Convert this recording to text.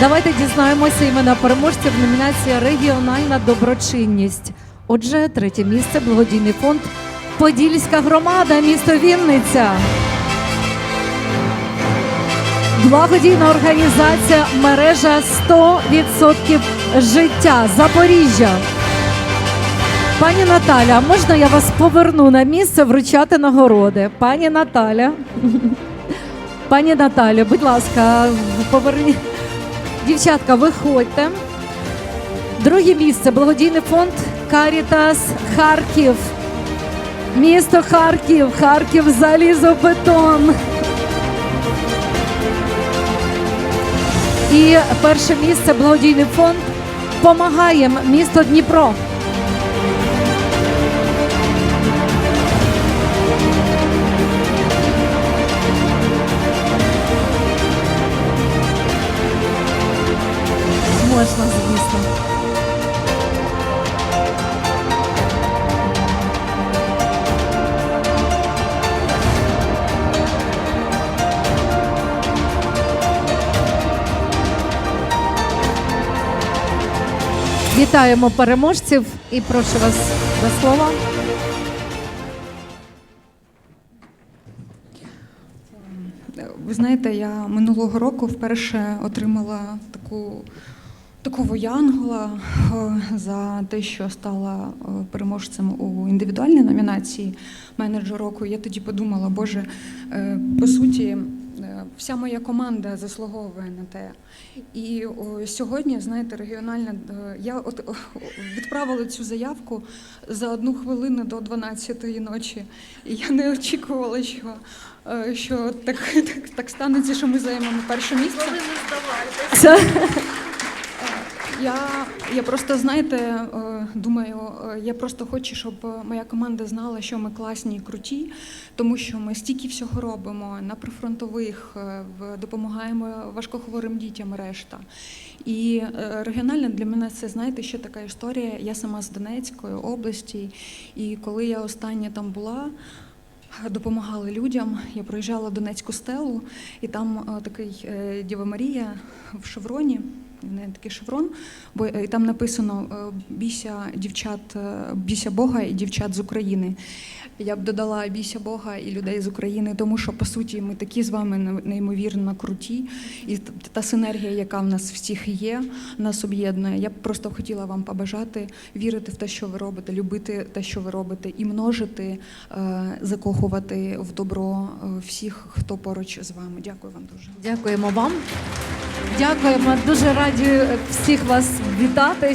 Давайте дізнаємося імена переможців номінація Регіональна доброчинність. Отже, третє місце благодійний фонд Подільська громада, місто Вінниця. Благодійна організація мережа 100% життя Запоріжжя. Пані Наталя, можна я вас поверну на місце вручати нагороди? Пані Наталя. Пані Наталя, будь ласка, поверніть. Дівчатка, виходьте. Друге місце благодійний фонд Карітас Харків. Місто Харків, Харків залізобетон. І перше місце благодійний фонд Помагаєм місто Дніпро. Можна. Вітаємо переможців і прошу вас до слова. Ви знаєте, я минулого року вперше отримала таку такого янгола е, за те, що стала е, переможцем у індивідуальній номінації менеджер року. Я тоді подумала, боже, е, по суті, вся моя команда заслуговує на те. І сьогодні, знаєте, регіональна я от відправила цю заявку за одну хвилину до 12-ї ночі. І я не очікувала, що, що так, так, так станеться, що ми займемо перше місце. Це Я, я просто знаєте, е, думаю, е, я просто хочу, щоб моя команда знала, що ми класні і круті, тому що ми стільки всього робимо на прифронтових, е, допомагаємо важкохворим дітям решта. І регіонально для мене це знаєте, що така історія. Я сама з Донецької області, і коли я останнє там була. Допомагали людям. Я проїжджала Донецьку стелу, і там такий Діва Марія в шевроні. В неї такий шеврон, бо е, і там написано е, бійся дівчат, е, бійся Бога і дівчат з України. Я б додала бійся Бога і людей з України, тому що по суті ми такі з вами неймовірно круті, і та синергія, яка в нас всіх є, нас об'єднує. Я б просто хотіла вам побажати вірити в те, що ви робите, любити те, що ви робите, і множити, закохувати в добро всіх, хто поруч з вами. Дякую вам дуже. дякуємо вам. Дякуємо. Дуже раді всіх вас вітати.